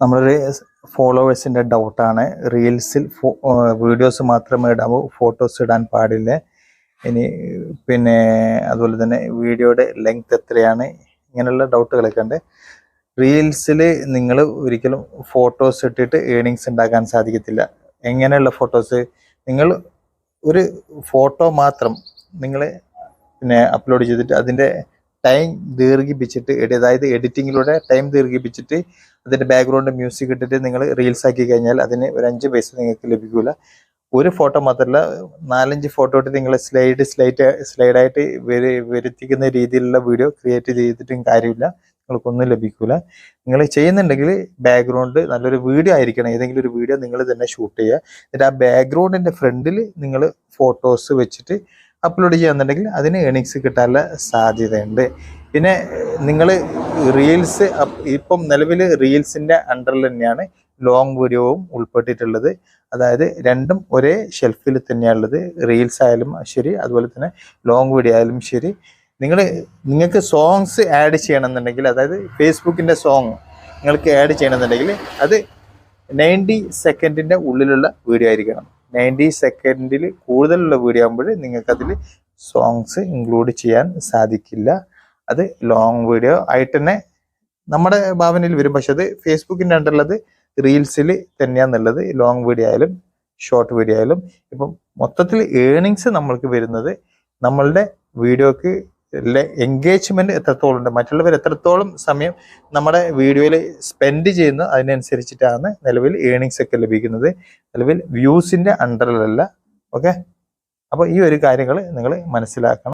നമ്മളൊരു ഫോളോവേഴ്സിന്റെ ഡൗട്ടാണ്. റീൽസിൽ വീഡിയോസ് മാത്രമേ ഇടാവൂ ഫോട്ടോസ് ഇടാൻ പാടില്ല. ഇനി പിന്നെ അതുപോലെ തന്നെ വീഡിയോയുടെ ലെങ്ത് എത്രയാണ് ഇങ്ങനെയുള്ള ഡൗട്ടുകളൊക്കെ ഉണ്ട്. റീൽസിൽ നിങ്ങൾ ഒരിക്കലും ഫോട്ടോസ് ഇട്ടിട്ട് ഏണിങ്സ് ഉണ്ടാക്കാൻ സാധിക്കത്തില്ല. എങ്ങനെയുള്ള ഫോട്ടോസ്? നിങ്ങൾ ഒരു ഫോട്ടോ മാത്രം നിങ്ങൾ പിന്നെ അപ്ലോഡ് ചെയ്തിട്ട് അതിന്റെ ടൈം ദീർഘിപ്പിച്ചിട്ട് അതായത് എഡിറ്റിങ്ങിലൂടെ ടൈം ദീർഘിപ്പിച്ചിട്ട് അതിന്റെ ബാക്ക്ഗ്രൗണ്ട് മ്യൂസിക് ഇട്ടിട്ട് നിങ്ങൾ റീൽസ് ആക്കി കഴിഞ്ഞാൽ അതിന് ഒരു അഞ്ച് പൈസ നിങ്ങൾക്ക് ലഭിക്കില്ല ഒരു ഫോട്ടോ മാത്രമല്ല നാലഞ്ച് ഫോട്ടോ ഇട്ട് നിങ്ങൾ സ്ലൈഡ് സ്ലൈറ്റ് സ്ലൈഡായിട്ട് വരു വരുത്തിക്കുന്ന രീതിയിലുള്ള വീഡിയോ ക്രിയേറ്റ് ചെയ്തിട്ടും കാര്യമില്ല. നിങ്ങൾക്കൊന്നും ലഭിക്കില്ല നിങ്ങൾ ചെയ്യുന്നുണ്ടെങ്കിൽ ബാക്ക്ഗ്രൗണ്ട് നല്ലൊരു വീഡിയോ ആയിരിക്കണം. ഏതെങ്കിലും ഒരു വീഡിയോ നിങ്ങൾ തന്നെ ഷൂട്ട് ചെയ്യുക. എന്നിട്ട് ആ ബാക്ക്ഗ്രൗണ്ടിന്റെ ഫ്രണ്ടിൽ നിങ്ങൾ ഫോട്ടോസ് വെച്ചിട്ട് അപ്ലോഡ് ചെയ്യാന്നുണ്ടെങ്കിൽ അതിന് ഏണിങ്സ് കിട്ടാനുള്ള സാധ്യതയുണ്ട്. പിന്നെ നിങ്ങൾ റീൽസ് ഇപ്പം നിലവിൽ റീൽസിന്റെ അണ്ടറിൽ തന്നെയാണ് ലോങ് വീഡിയോവും ഉൾപ്പെട്ടിട്ടുള്ളത്. അതായത് രണ്ടും ഒരേ ഷെൽഫിൽ തന്നെയാണുള്ളത് റീൽസ് ആയാലും ശരി അതുപോലെ തന്നെ ലോങ് വീഡിയോ ആയാലും ശരി. നിങ്ങൾ നിങ്ങൾക്ക് സോങ്സ് ആഡ് ചെയ്യണമെന്നുണ്ടെങ്കിൽ അതായത് ഫേസ്ബുക്കിന്റെ സോങ് നിങ്ങൾക്ക് ആഡ് ചെയ്യണമെന്നുണ്ടെങ്കിൽ അത് നയന്റി സെക്കൻഡിന്റെ ഉള്ളിലുള്ള വീഡിയോ ആയിരിക്കണം. നയന്റി സെക്കൻഡിൽ കൂടുതലുള്ള വീഡിയോ ആകുമ്പോൾ നിങ്ങൾക്കതിൽ സോങ്സ് ഇൻക്ലൂഡ് ചെയ്യാൻ സാധിക്കില്ല. അത് ലോങ് വീഡിയോ ആയിട്ട് തന്നെ നമ്മുടെ ഭാവനയിൽ വരും. പക്ഷെ അത് ഫേസ്ബുക്കിന്റെ ഉണ്ടുള്ളത് റീൽസിൽ തന്നെയാണെന്നുള്ളത് ലോങ് വീഡിയോ ആയാലും ഷോർട്ട് വീഡിയോ ആയാലും. ഇപ്പം മൊത്തത്തിൽ ഏണിങ്സ് നമ്മൾക്ക് വരുന്നത് നമ്മളുടെ വീഡിയോക്ക് എൻഗേജ്മെന്റ് എത്രത്തോളം ഉണ്ട്? മറ്റുള്ളവർ എത്രത്തോളം സമയം നമ്മുടെ വീഡിയോയിൽ സ്പെൻഡ് ചെയ്യുന്നു അതിനനുസരിച്ചിട്ടാണ് നിലവിൽ ഏണിങ്സ് ഒക്കെ ലഭിക്കുന്നത്. നിലവിൽ വ്യൂസിന്റെ അണ്ടറിലല്ല ഓക്കെ അപ്പോൾ ഈ ഒരു കാര്യങ്ങൾ നിങ്ങൾ മനസ്സിലാക്കണം.